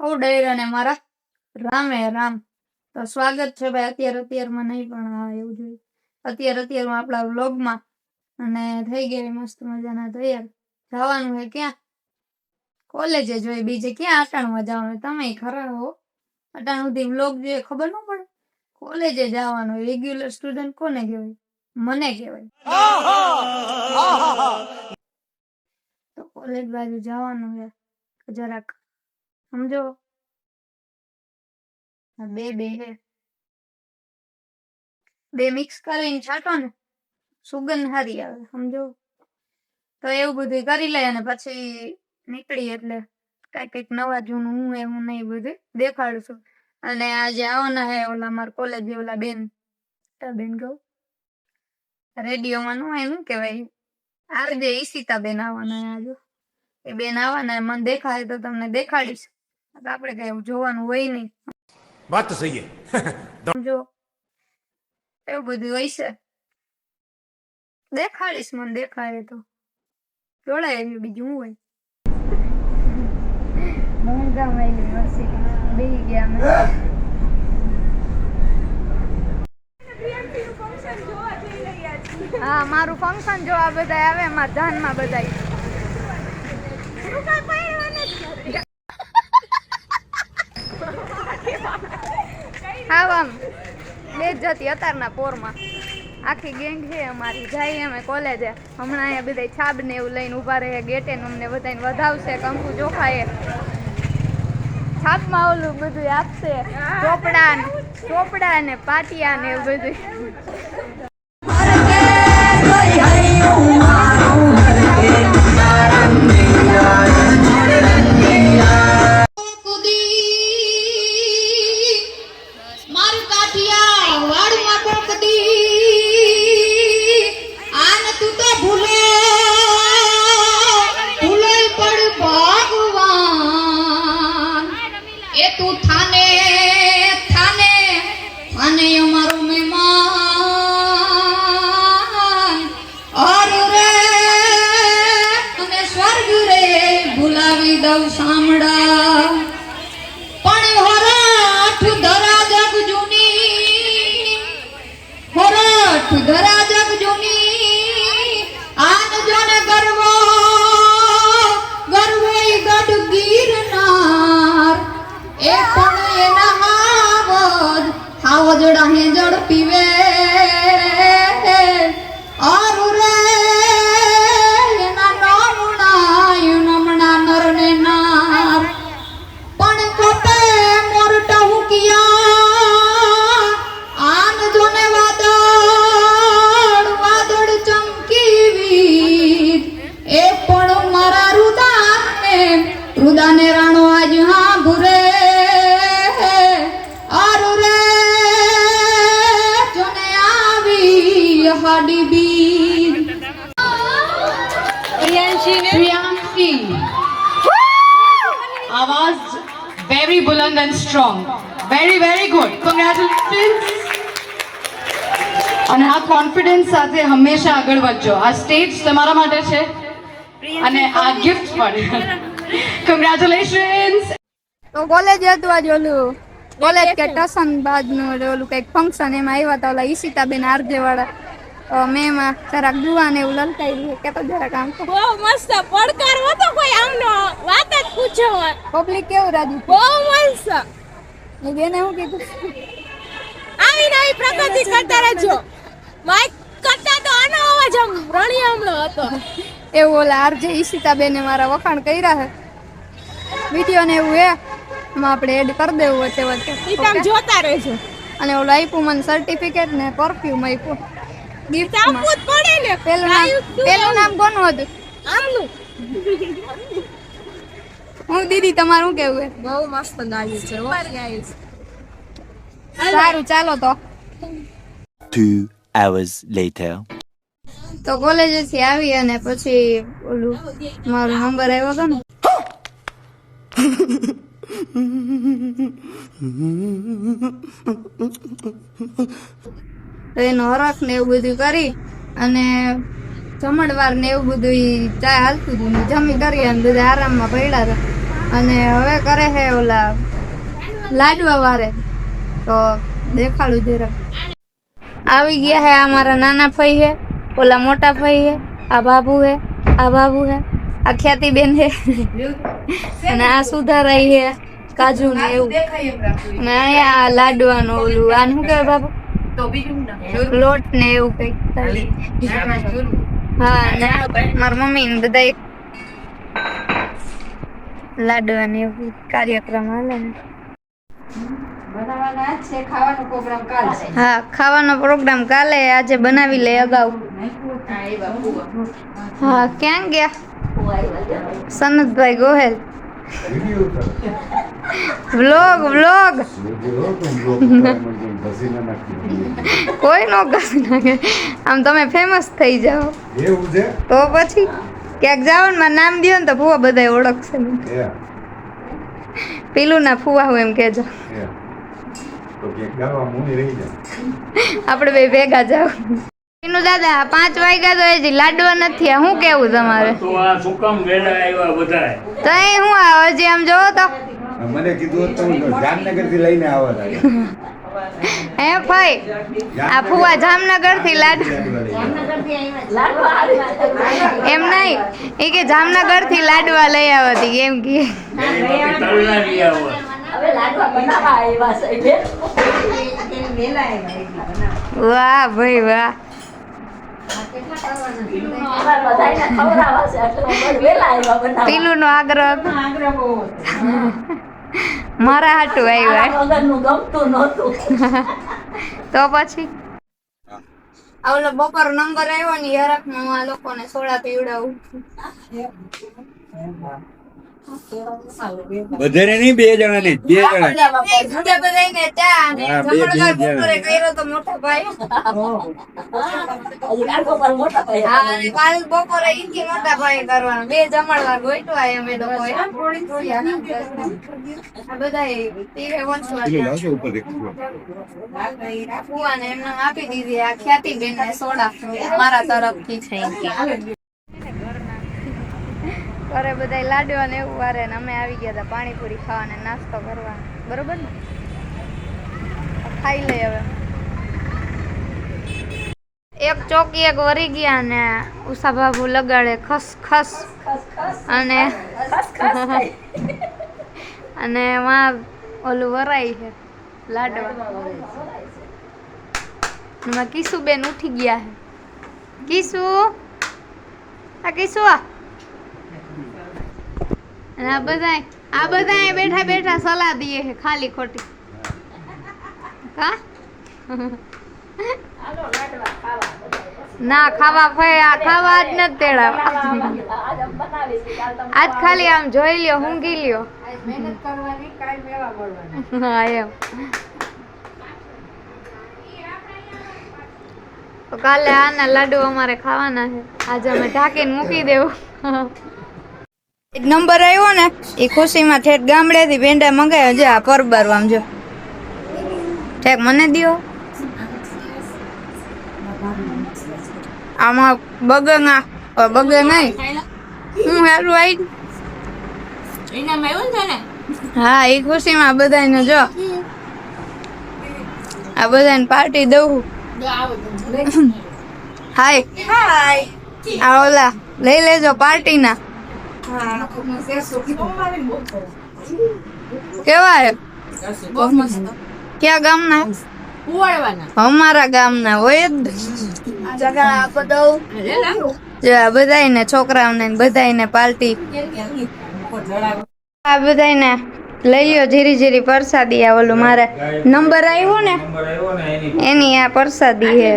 હો અને મારા. રામે, રામ. તો સ્વાગત છે ભાઈ અત્યારે, અત્યારમાં નહીં, પણ એવું જોઈએ અત્યારે, અત્યારમાં આપણા વ્લોગમાં. અને થઈ ગયા મસ્ત મજાના તૈયાર. જવાનું છે ક્યાં? કોલેજે જોઈએ બીજે. ક્યાં અટાણમાં જવાનું તમે ખરા હો. અટાણ સુધી વ્લોગ જોઈએ ખબર ન પડે. કોલેજે જવાનું રેગ્યુલર સ્ટુડન્ટ કોને કહેવાય? મને કહેવાય. તો કોલેજ બાજુ જવાનું છે. જરાક સમજો? બે બે. હે બે મિક્સ કરીને છાંટો ને સુગંધ સારી આવે, સમજો? તો એવું બધું કરી લે અને પછી નીકળી એટલે કઈ કંઈક નવા, જૂનું, હું એવું નહીં બધું દેખાડું છું અને આજે આવવાના હે ઓલા મારા કોલેજ ઓલા બેન. બેન કહું. રેડિયોમાં નું એનું કહેવાય. આરજે ઈશિતા બેન આવવાના આજે. એ બેન આવવાના. મને દેખાય તો તમને દેખાડીશ. આપણે કઈ જોવાનું હોય નહીં વાત તો સહી જો એવું બધું હોય છે. દેખાડીશ મને દેખાડે તો. જોડાય એમ બીજું હું હોય? મોંઘા મારી વર્ષે બેહી ગયા હા મારું ફંક્શન જોવા બધા આવે મારા ધાનમાં બધા જ જતી અત્યારના પોરમાં. આખી ગેંગ છે અમારી. જાય અમે કોલેજે. હમણાં અહીંયા બધા છાબ ને એવું લઈને ઊભા રહે, ગેટે ને અમને બધાને વધાવશે, કંકુ ચોખાએ. છાપમાં ઓલું બધું આપશે. ચોપડા ચોપડા ને, પાટિયા ને એવું બધું તું થાને થાને થાને અમારો મહેમાન. અરુ રે અને સ્વર્ગ રે ભૂલાવી દઉં સાંભળા. પણ હરાઠ ધરા જગ જૂની, હરાઠ ધરા bold and strong. Very, very good. Congratulations. અને આ કોન્ફિડન્સ સાથે હંમેશા આગળ વધજો. આ સ્ટેજ તમારા માટે છે. અને આ ગિફ્ટ પણ. કોંગ્રેચ્યુલેશન્સ તો કોલેજ હતું આજે ઓલું. કોલેજ કે ટસન બાદનું ઓલું કંઈક ફંક્શન એમાં આવ્યા હતા ઓલા ઈશિતાબેન આરજેવાળા. વાળા મેં જરાક દુવા ને એવું લલકાઈ કે તો જરાક આમ બહુ મસ્ત પડકાર હતો કોઈ આમનો વાત જ પૂછો પબ્લિક કેવું રાજી બહુ મસ્ત. એ બેને હું કીધું? આવી નવી પ્રગતિ કરતા રહેજો. માઈક કરતા તો આનો અવાજ આમ રણિયામણો હતો. એવું ઓલા આરજે ઈશિતા બેને મારા વખાણ કર્યા છે. વીડિયો ને એવું હે એમાં આપણે એડ કરી દેવું વચ્ચે વચ્ચે? જોતા રહેજો. અને ઓલું આપ્યું મને સર્ટિફિકેટ ને પરફ્યુમ આપ્યું. ગિફ્ટમાં આપવું પડે ને. પેલું નામ પેલું નામ કોનું હતું? આમનું. હું દીદી તમારું કેવું હે બહુ મસ્ત ગાયું છે સારું ચાલો તો. Two hours later. તો કોલેજથી આવી અને પછી ઓલું મારો નંબર આવ્યો હતો ને. એનો હરખ ને એવું બધું કરી અને જમણવાર ને એવું બધું ચાય ચા હાલતું હતું જમી કરી અને બધા આરામમાં પડ્યા હતા. અને હવે કરે છે ઓલા લાડવા વારે. તો દેખાડું જરા. આવી ગયા હે આ મારા નાના ફઈ હે ઓલા મોટા ફઈ હે આ બાબુ હે આ બાબુ હે આ ખ્યાતિ બેન હે. અને આ સુધારાઈ હે કાજુ ને એવું. અને આ લાડવાનું ઓલું આનું શું કહેવાય બાબુ? લોટ ને એવું કંઈક હા ને. મારા મમ્મી ને બધા લાડવા ને એવું કાર્યક્રમ હાલે ને. બનાવવાના જ છે ખાવાનો પ્રોગ્રામ કાલ. છે હા ખાવાનો પ્રોગ્રામ કાલે. આજે બનાવી લે અગાઉ. હા ક્યાં ગયા? સનતભાઈ ગોહેલ. વ્લોગ વ્લોગ કોઈ નો ઘસી નાખે. આમ તમે ફેમસ થઈ જાઓ. એવું છે? તો પછી ક્યાંક જાઓ ને મારું નામ દો ને તો ફુવા બધા ઓળખશે મને. પેલું ના ફુવા હું એમ કહેજો. તો કે ગાવા મુની રહી જાય. આપણે બે ભેગા જાવ એનું દાદા પાંચ વાગ્યા તો હજી લાડવા નથી. આ શું કેવું તમારે? તો આ શું કામ વેલા આવ્યા બધાય? તો એ હું આ હજી આમ જોવો તો. મને કીધું હોત જામનગરથી લઈને આવવા લાગે. હે ભાઈ આ ફુવા જામનગરથી લાડ એમ નહીં એ કે જામનગરથી લાડવા લઈ આવતી એમ કે. વાહ ભાઈ વાહ. પીલું નો આગ્રહ. મારા હાટું આવ્યા તો પછી? આ ઓલો બપોર નંબર આવ્યો ને હરખમાં હું લોકોને સોડા પીવડાવું વધારે નહીં બે જણા. ને બે જણા. બે- જમણવાર અમે લોકોએ. થોડી થોડી ઉપર એમને આપી દીધી આ ખ્યાતિ બેન ને સોડા. મારા તરફથી ઘરે બધા લાડવા ને એવું વારે ને અમે આવી ગયા હતા પાણીપુરી ખાવા ને નાસ્તો કરવા બરોબર ને? ખાઈ લઈ હવે. એક ચોકી એક વરી ગયા ને ઉષા બાબુ લગાડે ખસ ખસ. અને અને એમાં ઓલું વરાય છે, લાડવા. એમાં કિસુ બેન ઉઠી ગયા છે. કિસુ? આ કિસુ આ? અને આ બધા આ બધા બેઠા બેઠા સલાહ દઈએ છે, ખાલી ખોટી. ના, ખાવા ભાઈ આ ખાવા જ નથી તેડાવા. આજ ખાલી આમ જોઈ લ્યો, ઊંઘી લ્યો. હા, એમ. કાલે આના લાડુ અમારે ખાવાના છે. આજે અમે ઢાંકીને મૂકી દેવું. નંબર આવ્યો ને એ ખુશીમાં ઠેઠ ગામડેથી ભેંડા મંગાવ્યો છે આ પરબાર આમ જો. ઠેક મને દિયો. આમાં બગંગા બગંગ નહીં હું સારું આવી હા એ ખુશીમાં બધાને જો. આ બધાને પાર્ટી દઉં. હાય. આ ઓલા લઈ લેજો પાર્ટીના. કેવા હે ક્યાં ગામના? અમારા ગામના હોય જ. આ બધાયને છોકરાઓને ને બધાયને પાર્ટી આ બધાયને લઈ લ્યો જીરી જીરી પરસાદી આ ઓલું મારે. નંબર આવ્યો ને? એની આ પરસાદી હે.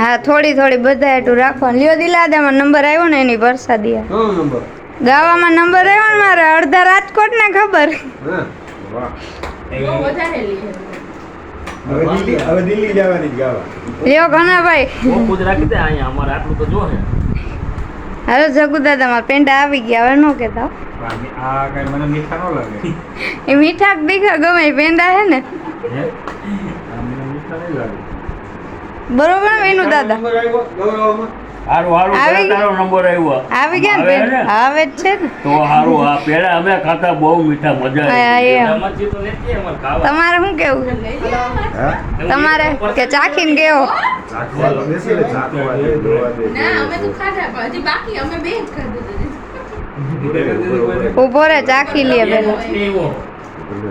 હા થોડી થોડી બધા એટલું રાખવાનું. લ્યો દિલાદામાં નંબર આવ્યો ને એની પરસાદી આ. ગાવામાં નંબર આવ્યો ને મારે? અડધા રાજકોટ ને ખબર લ્યો ઘણા ભાઈ. રાખી દે અહીંયા અમારે આટલું તો જો હે. હાલો જગુ દાદા મારા પેંડા આવી ગયા હવે નો કેતા. આ કઈ મને મીઠા ન લાગે. એ મીઠા દીખા ગમે પેંડા હે? ને બરોબર ને વિનુ દાદા? હારું હારું પેલા તારો નંબર આવ્યો. આવી ગયા ને આવે બેન? ને? આવે જ છે ને. તો હારું હા પેલા અમે ખાતા બહુ મીઠા મજા આવી એમ. એમાંથી તો લેતી અમારે ખાવા. તમારે શું કેવું? તમારે કે ચાખીને કેવો બેસે ને ગયો દે જોવા દે. ના અમે તો ખાધા પણ હજી બાકી અમે બે જ ખાધું ઊભો રે ચાખી લે પેલા એવો.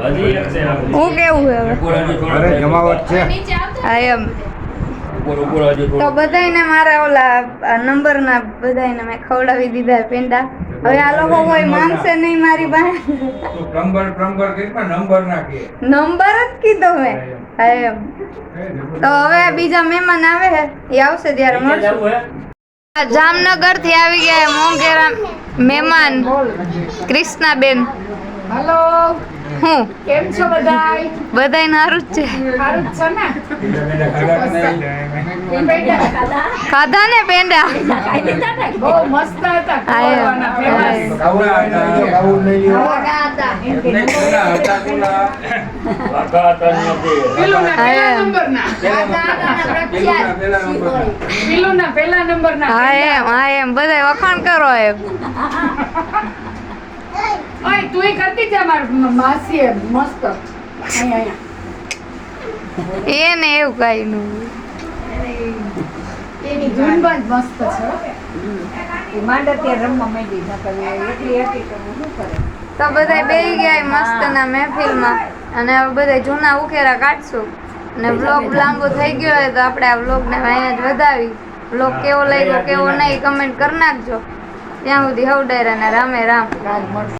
હજી એક છે. આ. હું કેવું છે હવે જમાવટ છે. નીચે ઉપર હજી તો બધાયને મારા ઓલા નંબરના બધાયને મેં ખવડાવી દીધા પેંડા. હવે આ લોકો કોઈ માંગશે નહીં મારી પાસે. નંબર નંબર કેટલા નંબર કે. નંબર જ કીધો મેં. હા તો હવે બીજા મહેમાન આવે હે. એ આવશે ત્યારે મળશું. જામનગરથી આવી ગયા મોંઘેરા મહેમાન. કૃષ્ણાબેન. હલો. હું? કેમ છો બધાય? બધાય નારું જ છે. સારું જ છે ને? ખાધા ને પેંડા? બહુ મસ્ત હતા પેલા નંબર ના હા એમ હા એમ. બધાય વખાણ કરો એમ. ઓય તુંય કરતી જા માર માસી મસ્ત. અહીંયા અહીંયા. એ ને એવું કઈ નું એની ધૂન મસ્ત છે એ માંડ અત્યારે રમવા માંડી નકર એ એકલી હતી તો શું કરે? તો બેહી ગયા મસ્ત ના મહેફિલમાં. અને હવે બધા જૂના ઉખેરા કાઢશું. અને વ્લોગ લાંબો થઈ ગયો હોય તો આપણે આ વ્લોગને અહીંયા જ વધાવી. વ્લોગ કેવો લાગ્યો કેવો નહીં કમેન્ટ કરી નાખજો. ત્યાં સુધી હવડાયરા ને રામે. રામ